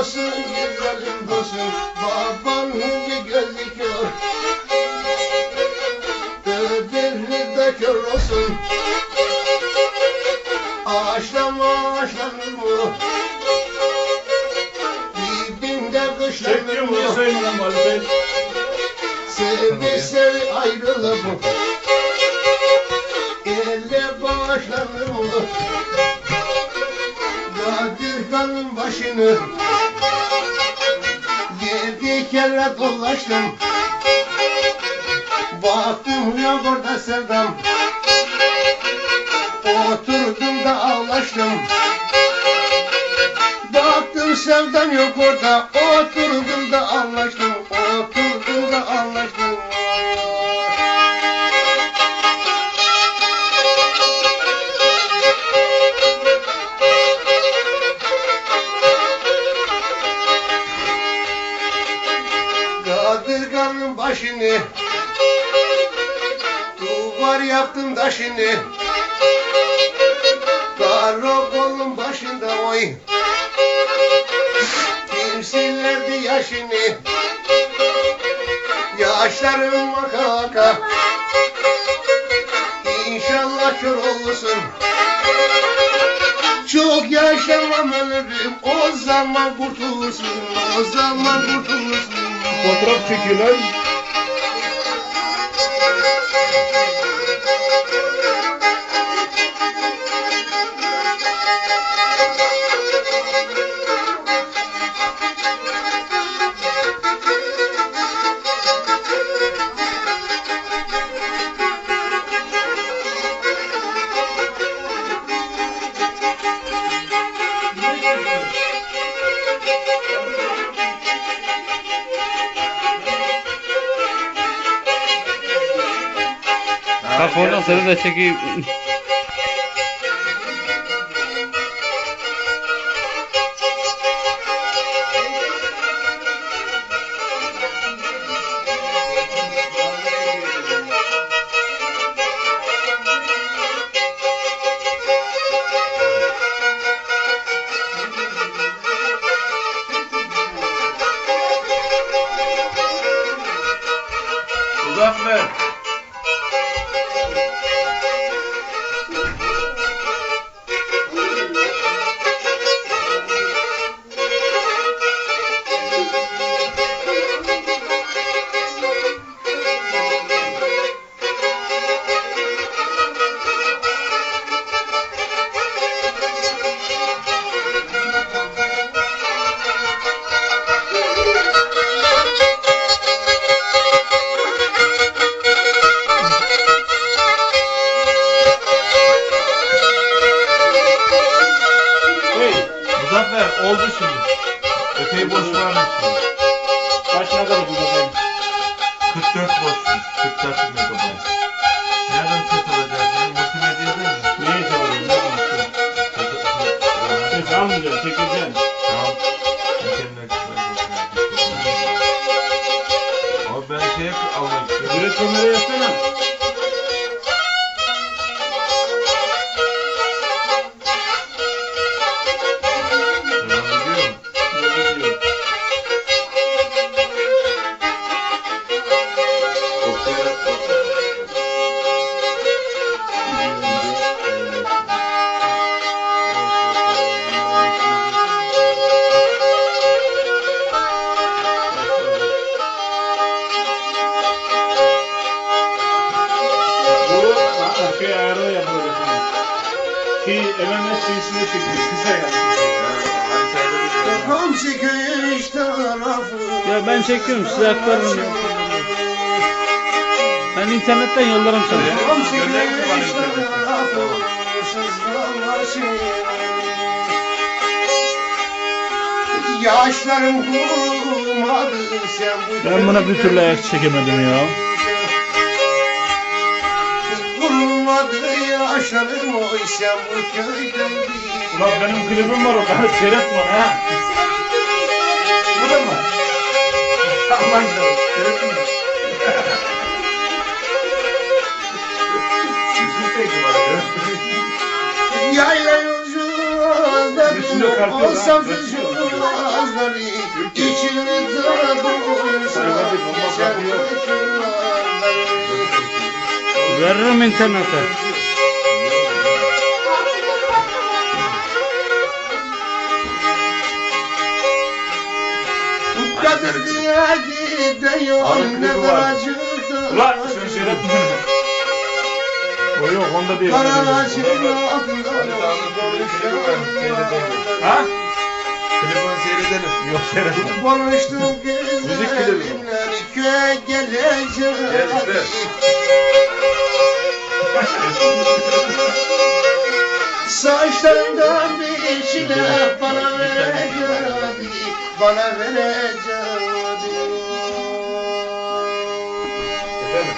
olsun güzelim dostum Baban gözü kör Öbürü de kör olsun Ağaçlama ağaçlanır mı? Dibinde kışlanır mı? Sevi sevi ayrılır mı? Elle bağışlanır mı? Kadir kanın başını. Yedi kere dolaştım. Baktım yok orada sevdam. Oturdum da ağlaştım. Baktım sevdam yok orada. Oturdum da anlaştım Oturdum da anlaştım Kadırganın başını. Duvar yaptım taşını. Karakolun başında oy. Kim sillerdi yaşını. Yaşlarım vaka vaka İnşallah kör olursun. Çok yaşamam ölürüm. O zaman kurtulursun O zaman kurtulursun Fotoğraf çekiyorlar. Bak oradan seni de çekeyim. Muzaffer. Oldu şimdi. Öteyi boş şimdi? Kaç ne kadar burada 44 boşmuş. 44 megabayt. Nereden ses alacağız? Yani multimedya değil mi? Neye çağırıyorsun? Ne konuşuyorsun? Ses almayacaksın, çekeceksin. Tamam. İnternet Abi ben şey almak istiyorum. Direkt kameraya yatsana. Şey ayarı yapılacak. Ki MMS CS'de çekiyor. Kısa yap. Komşu iş tarafı Ya ben çekiyorum size aktarırım ya. Ben internetten yollarım sana. Komşu internete? tarafı Sızlanlaşır Yaşlarım kurumadı sen bu Ben buna bir türlü ayak çekemedim ya. Kurumadı yaşlarım oy sen bu köyde Ulan benim klibim var orada. Seyret bana ha. Bu da mı? Aman canım. Ya. Yayla yolcu Üstünde kartı var, ha. olsam olmazlar İçini dara duysa Geçer Veririm internete. Kadir diye gidiyor Abi, ne daracıkta Ulan sen söyletme beni. O yok onda değil. Kararacık Ha? Telefonu seyredelim. Yok seyretme. Konuştum Müzik klibi köye geleceğim Gel ver. Saçlarından bir şeyler bana vereceğim Bana vereceğim Efendim?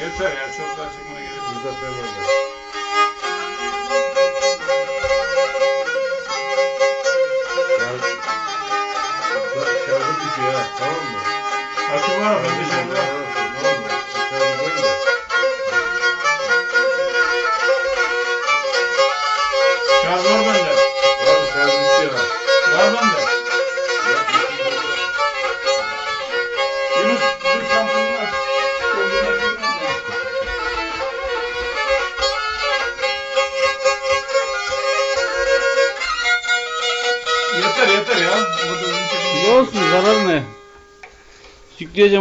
Yeter ya çok daha çıkmana gerek yok. Muzaffer orada. Şarjı bitiyor ha, tamam mı? Akü var ben dışarıda. Yeter